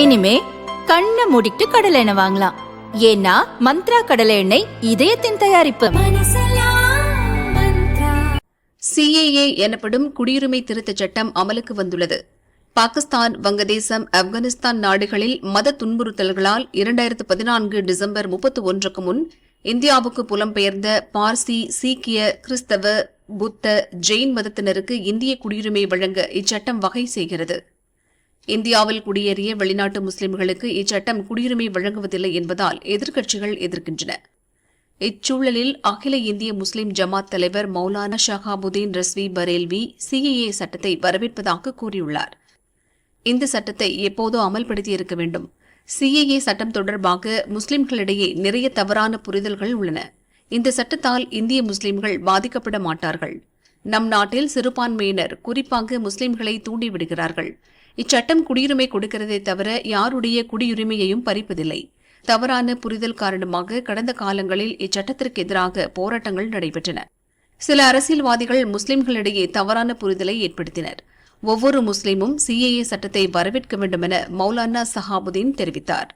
இனிமே கண்ணை மூடிட்டு கடலை எண்ணெய் வாங்கலாம். ஏன்னா மந்த்ரா கடலை எண்ணெய் இதயத்தின் தயாரிப்பு. சிஏஏ எனப்படும் குடியுரிமை திருத்தச் சட்டம் அமலுக்கு வந்துள்ளது. பாகிஸ்தான் வங்கதேசம் ஆப்கானிஸ்தான் நாடுகளில் மத துன்புறுத்தல்களால் இரண்டாயிரத்து பதினான்கு டிசம்பர் முப்பத்தி ஒன்றுக்கு முன் இந்தியாவுக்கு புலம்பெயர்ந்த பார்சி சீக்கிய கிறிஸ்தவ புத்த ஜெயின் மதத்தினருக்கு இந்திய குடியுரிமை வழங்க இச்சட்டம் வகை செய்கிறது. இந்தியாவில் குடியேறிய வெளிநாட்டு முஸ்லிம்களுக்கு இச்சட்டம் குடியுரிமை வழங்குவதில்லை என்பதால் எதிர்க்கட்சிகள் எதிர்க்கின்றன. இச்சூழலில் அகில இந்திய முஸ்லிம் ஜமாத் தலைவர் மௌலானா ஷஹாபுதீன் ரஸ்வி பரேல்வி சிஏஏ சட்டத்தை வரவேற்பதாக கூறியுள்ளார். இந்த சட்டத்தை எப்போதோ அமல்படுத்தி இருக்க வேண்டும் சிஏஏ சட்டம் தொடர்பாக முஸ்லிம்களிடையே நிறைய தவறான புரிதல்கள் உள்ளன. இந்த சட்டத்தால் இந்திய முஸ்லிம்கள் பாதிக்கப்பட மாட்டார்கள். நம் நாட்டில் சிறுபான்மையினர் குறிப்பாக முஸ்லிம்களை தூண்டிவிடுகிறார்கள். இச்சட்டம் குடியுரிமை கொடுக்கிறதே தவிர யாருடைய குடியுரிமையையும் பறிப்பதில்லை. தவறான புரிதல் காரணமாக கடந்த காலங்களில் இச்சட்டத்திற்கு எதிராக போராட்டங்கள் நடைபெற்றன. சில அரசியல்வாதிகள் முஸ்லிம்களிடையே தவறான புரிதலை ஏற்படுத்தினர். ஒவ்வொரு முஸ்லிமும் சிஏஏ சட்டத்தை வரவேற்க வேண்டும் என மௌலானா சஹாபுதீன் தெரிவித்தார்.